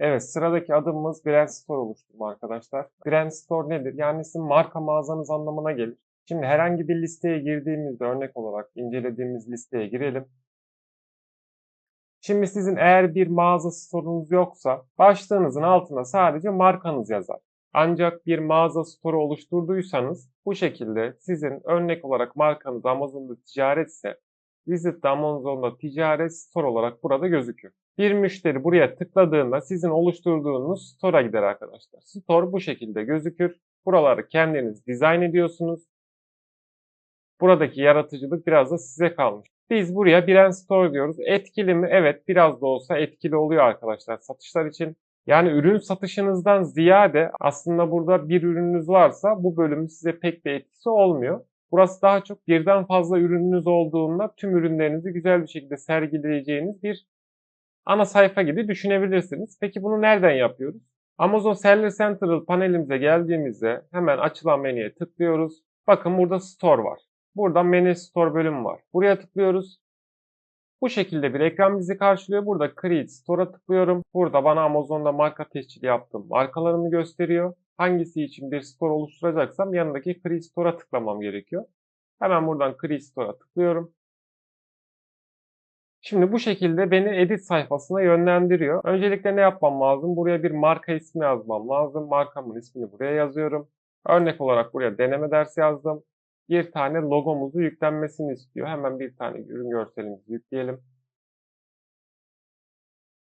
Evet, sıradaki adımımız Brand Store oluşturma arkadaşlar. Brand Store nedir? Yani sizin marka mağazanız anlamına gelir. Şimdi herhangi bir listeye girdiğimizde örnek olarak incelediğimiz listeye girelim. Şimdi sizin eğer bir mağaza sorunuz yoksa başlığınızın altına sadece markanız yazar. Ancak bir mağaza store oluşturduysanız bu şekilde sizin örnek olarak markanız Amazon'da ticaret ise Visit Amazon'da ticaret store olarak burada gözüküyor. Bir müşteri buraya tıkladığında sizin oluşturduğunuz store'a gider arkadaşlar. Store bu şekilde gözükür. Buraları kendiniz dizayn ediyorsunuz. Buradaki yaratıcılık biraz da size kalmış. Biz buraya Brand Store diyoruz. Etkili mi? Evet biraz da olsa etkili oluyor arkadaşlar satışlar için. Yani ürün satışınızdan ziyade aslında burada bir ürününüz varsa bu bölümün size pek bir etkisi olmuyor. Burası daha çok birden fazla ürününüz olduğunda tüm ürünlerinizi güzel bir şekilde sergileyeceğiniz bir ana sayfa gibi düşünebilirsiniz. Peki bunu nereden yapıyoruz? Amazon Seller Central panelimize geldiğimizde hemen açılan menüye tıklıyoruz. Bakın burada Store var. Burada Menü Store bölümü var. Buraya tıklıyoruz. Bu şekilde bir ekran bizi karşılıyor. Burada Create Store'a tıklıyorum. Burada bana Amazon'da marka tescili yaptığım markalarımı gösteriyor. Hangisi için bir store oluşturacaksam yanındaki Create Store'a tıklamam gerekiyor. Hemen buradan Create Store'a tıklıyorum. Şimdi bu şekilde beni edit sayfasına yönlendiriyor. Öncelikle ne yapmam lazım? Buraya bir marka ismi yazmam lazım. Markamın ismini buraya yazıyorum. Örnek olarak buraya deneme dersi yazdım. Bir tane logomuzu yüklenmesini istiyor. Hemen bir tane ürün görselimizi yükleyelim.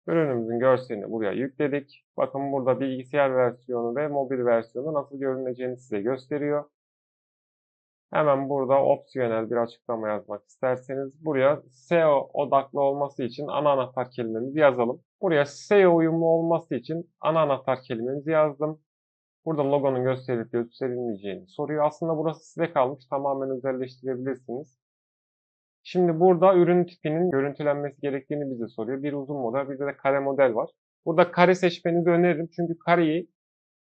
Ürünümüzün görselini buraya yükledik. Bakın burada bilgisayar versiyonu ve mobil versiyonu nasıl görüneceğini size gösteriyor. Hemen burada opsiyonel bir açıklama yazmak isterseniz buraya SEO odaklı olması için ana anahtar kelimemizi yazalım. Buraya SEO uyumlu olması için ana anahtar kelimemizi yazdım. Burada logonun gösterilip gösterilmeyeceğini soruyor. Aslında burası size kalmış. Tamamen özelleştirebilirsiniz. Şimdi burada ürün tipinin görüntülenmesi gerektiğini bize soruyor. Bir uzun model, bir de kare model var. Burada kare seçmenizi öneririm. Çünkü kareyi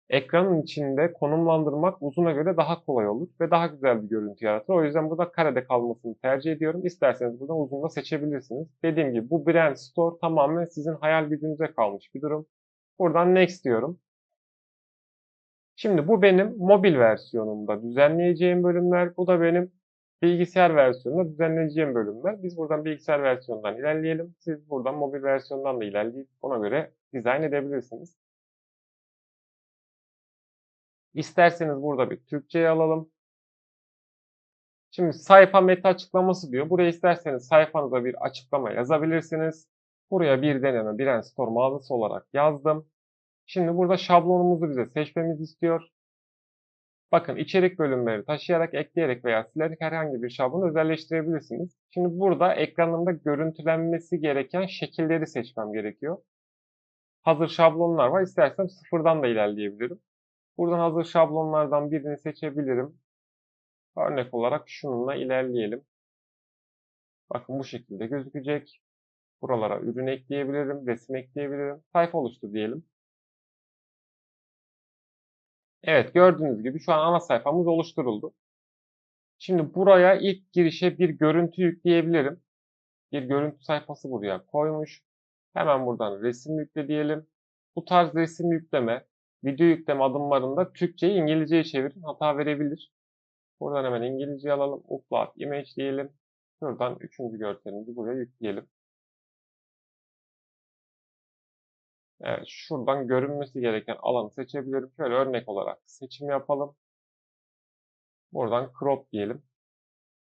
ekranın içinde konumlandırmak uzuna göre daha kolay olur ve daha güzel bir görüntü yaratır. O yüzden burada karede kalmasını tercih ediyorum. İsterseniz buradan uzunla seçebilirsiniz. Dediğim gibi bu Brand Store tamamen sizin hayal gücünüze kalmış bir durum. Buradan Next diyorum. Şimdi bu benim mobil versiyonumda düzenleyeceğim bölümler. Bu da benim bilgisayar versiyonunda düzenleyeceğim bölümler. Biz buradan bilgisayar versiyonundan ilerleyelim. Siz buradan mobil versiyondan da ilerleyip ona göre dizayn edebilirsiniz. İsterseniz burada bir Türkçe'ye alalım. Şimdi sayfa meta açıklaması diyor. Buraya isterseniz sayfanıza bir açıklama yazabilirsiniz. Buraya bir deneme Brand Store mağazası olarak yazdım. Şimdi burada şablonumuzu bize seçmemizi istiyor. Bakın içerik bölümleri taşıyarak, ekleyerek veya silerek herhangi bir şablonu özelleştirebilirsiniz. Şimdi burada ekranımda görüntülenmesi gereken şekilleri seçmem gerekiyor. Hazır şablonlar var. İstersem sıfırdan da ilerleyebilirim. Buradan hazır şablonlardan birini seçebilirim. Örnek olarak şununla ilerleyelim. Bakın bu şekilde gözükecek. Buralara ürün ekleyebilirim, resim ekleyebilirim. Sayfa oluştur diyelim. Evet gördüğünüz gibi şu an ana sayfamız oluşturuldu. Şimdi buraya ilk girişe bir görüntü yükleyebilirim. Bir görüntü sayfası buraya koymuş. Hemen buradan resim yükle diyelim. Bu tarz resim yükleme, video yükleme adımlarında Türkçeyi İngilizceye çevirin. Hata verebilir. Buradan hemen İngilizce alalım. Upload image diyelim. Şuradan üçüncü görselimizi buraya yükleyelim. Evet, şuradan görünmesi gereken alanı seçebilirim. Şöyle örnek olarak seçim yapalım. Buradan crop diyelim.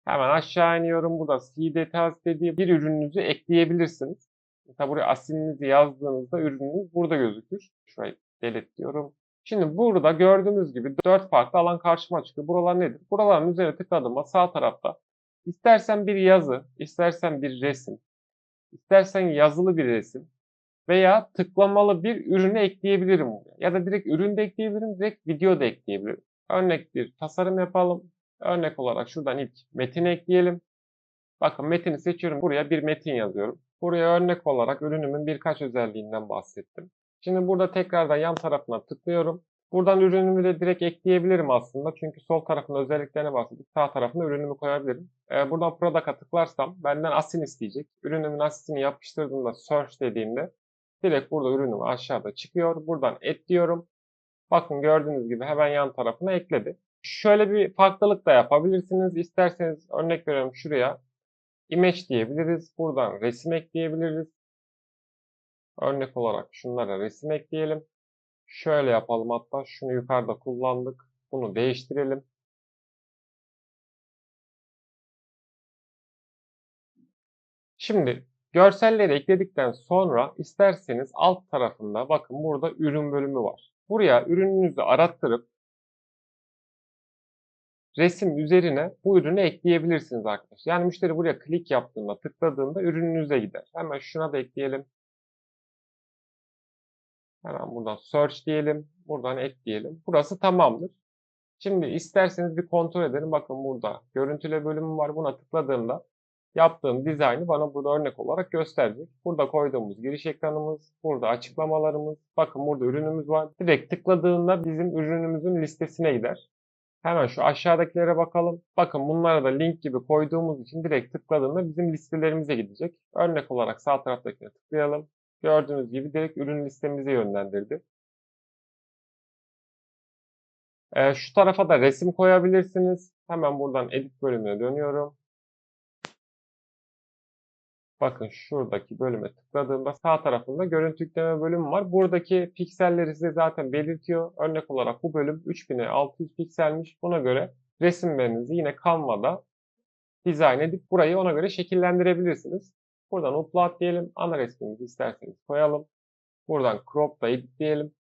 Hemen aşağı iniyorum. Burada see details dediği bir ürününüzü ekleyebilirsiniz. Mesela buraya asilinizi yazdığınızda ürününüz burada gözükür. Şurayı delete diyorum. Şimdi burada gördüğünüz gibi 4 farklı alan karşıma çıkıyor. Buralar nedir? Buraların üzerine tıkladığımda sağ tarafta istersen bir yazı, istersen bir resim, istersen yazılı bir resim, veya tıklamalı bir ürünü ekleyebilirim. Ya da direkt ürün de ekleyebilirim, direkt video da ekleyebilirim. Örnek bir tasarım yapalım. Örnek olarak şuradan ilk metin ekleyelim. Bakın metini seçiyorum. Buraya bir metin yazıyorum. Buraya örnek olarak ürünümün birkaç özelliğinden bahsettim. Şimdi burada tekrardan yan tarafına tıklıyorum. Buradan ürünümü de direkt ekleyebilirim aslında. Çünkü sol tarafın özelliklerine bahsedip sağ tarafına ürünümü koyabilirim. Ee, buradan Product'a tıklarsam benden asin isteyecek. Ürünümün asini yapıştırdığımda search dediğimde Direkt burada ürünüm aşağıda çıkıyor. Buradan et diyorum. Bakın gördüğünüz gibi hemen yan tarafına ekledi. Şöyle bir farklılık da yapabilirsiniz. İsterseniz örnek veriyorum şuraya image diyebiliriz. Buradan resim ekleyebiliriz. Örnek olarak şunlara resim ekleyelim. Şöyle yapalım hatta şunu yukarıda kullandık. Bunu değiştirelim. Şimdi görselleri ekledikten sonra isterseniz alt tarafında bakın burada ürün bölümü var. Buraya ürününüzü arattırıp resim üzerine bu ürünü ekleyebilirsiniz arkadaşlar. Yani müşteri buraya klik yaptığında, tıkladığında ürününüze gider. Hemen şuna da ekleyelim. Hemen buradan search diyelim. Buradan ekleyelim. Burası tamamdır. Şimdi isterseniz bir kontrol edelim. Bakın burada görüntüle bölümü var. Buna tıkladığımda yaptığım dizaynı bana burada örnek olarak gösterecek. Burada koyduğumuz giriş ekranımız, burada açıklamalarımız, bakın burada ürünümüz var. Direkt tıkladığında bizim ürünümüzün listesine gider. Hemen şu aşağıdakilere bakalım. Bakın bunlara da link gibi koyduğumuz için direkt tıkladığında bizim listelerimize gidecek. Örnek olarak sağ taraftakine tıklayalım. Gördüğünüz gibi direkt ürün listemize yönlendirdi. Ee, şu tarafa da resim koyabilirsiniz. Hemen buradan edit bölümüne dönüyorum. Bakın şuradaki bölüme tıkladığımda sağ tarafında görüntü yükleme bölümü var. Buradaki pikselleri size zaten belirtiyor. Örnek olarak bu bölüm 3600 pikselmiş. Buna göre resimlerinizi yine Canva'da dizayn edip burayı ona göre şekillendirebilirsiniz. Buradan upload diyelim. Ana resmimizi isterseniz koyalım. Buradan crop da edit diyelim.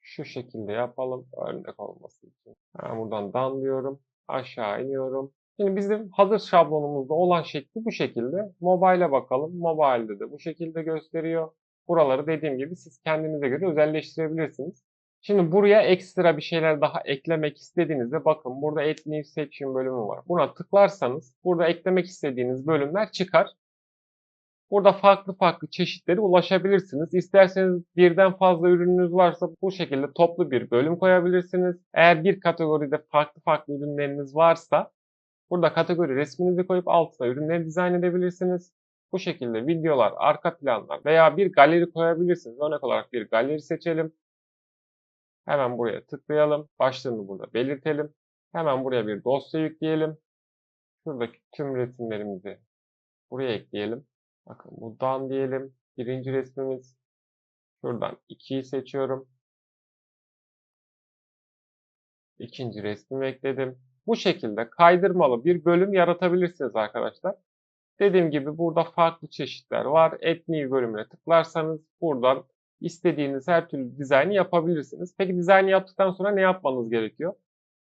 Şu şekilde yapalım. Örnek olması için. Hemen buradan done diyorum. Aşağı iniyorum. Şimdi bizim hazır şablonumuzda olan şekli bu şekilde. Mobile'e bakalım. Mobile'de de bu şekilde gösteriyor. Buraları dediğim gibi siz kendinize göre özelleştirebilirsiniz. Şimdi buraya ekstra bir şeyler daha eklemek istediğinizde bakın burada Add New Section bölümü var. Buna tıklarsanız burada eklemek istediğiniz bölümler çıkar. Burada farklı farklı çeşitleri ulaşabilirsiniz. İsterseniz birden fazla ürününüz varsa bu şekilde toplu bir bölüm koyabilirsiniz. Eğer bir kategoride farklı farklı ürünleriniz varsa burada kategori resminizi koyup altına ürünleri dizayn edebilirsiniz. Bu şekilde videolar, arka planlar veya bir galeri koyabilirsiniz. Örnek olarak bir galeri seçelim. Hemen buraya tıklayalım. Başlığını burada belirtelim. Hemen buraya bir dosya yükleyelim. Şuradaki tüm resimlerimizi buraya ekleyelim. Bakın buradan diyelim. Birinci resmimiz. Şuradan 2'yi seçiyorum. İkinci resmimi ekledim. Bu şekilde kaydırmalı bir bölüm yaratabilirsiniz arkadaşlar. Dediğim gibi burada farklı çeşitler var. Etniği bölümüne tıklarsanız buradan istediğiniz her türlü dizaynı yapabilirsiniz. Peki dizaynı yaptıktan sonra ne yapmanız gerekiyor?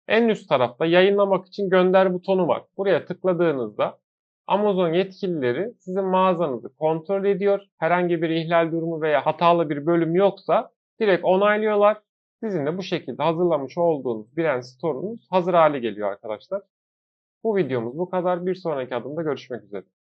En üst tarafta yayınlamak için gönder butonu var. Buraya tıkladığınızda Amazon yetkilileri sizin mağazanızı kontrol ediyor. Herhangi bir ihlal durumu veya hatalı bir bölüm yoksa direkt onaylıyorlar. Sizin de bu şekilde hazırlamış olduğunuz Brand Store'unuz hazır hale geliyor arkadaşlar. Bu videomuz bu kadar. Bir sonraki adımda görüşmek üzere.